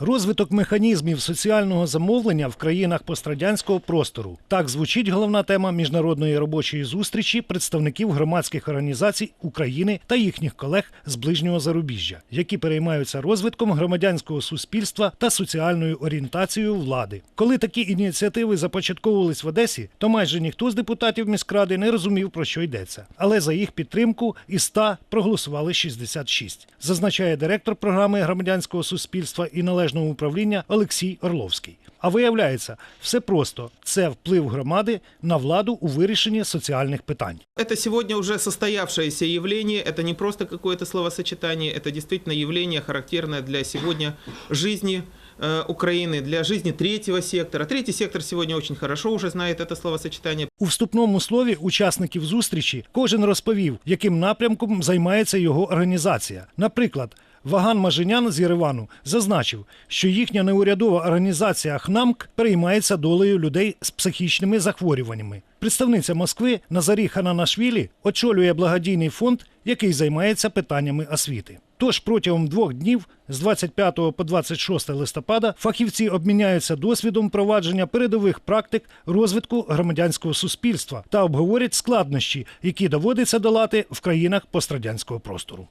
Розвиток механізмів соціального замовлення в країнах пострадянського простору. Так звучить головна тема міжнародної робочої зустрічі представників громадських організацій України та їхніх колег з ближнього зарубіжжя, які переймаються розвитком громадянського суспільства та соціальною орієнтацією влади. Коли такі ініціативи започатковувались в Одесі, то майже ніхто з депутатів міськради не розумів про що йдеться. Але за їх підтримку із 100 проголосували 66, зазначає директор програми громадянського суспільства і належного управління Олексій Орловський. А виявляється, все просто це вплив громади на владу у вирішенні соціальних питань. Это сегодня уже состоявшееся явление, это не просто какое-то словосочетание, это действительно явление, характерное для сегодня жизни э, Украины, для жизни третьего сектора. Третий сектор сегодня очень хорошо уже знает это словосочетание. У вступному слові учасників зустрічі кожен розповів, яким напрямком займається його організація. Наприклад, Ваган Мажинян з Єревану зазначив, що їхня неурядова організація ХНАМК переймається долею людей з психічними захворюваннями. Представниця Москви Назарі Хананашвілі очолює благодійний фонд, який займається питаннями освіти. Тож протягом двох днів з 25 по 26 листопада фахівці обміняються досвідом провадження передових практик розвитку громадянського суспільства та обговорять складнощі, які доводиться долати в країнах пострадянського простору.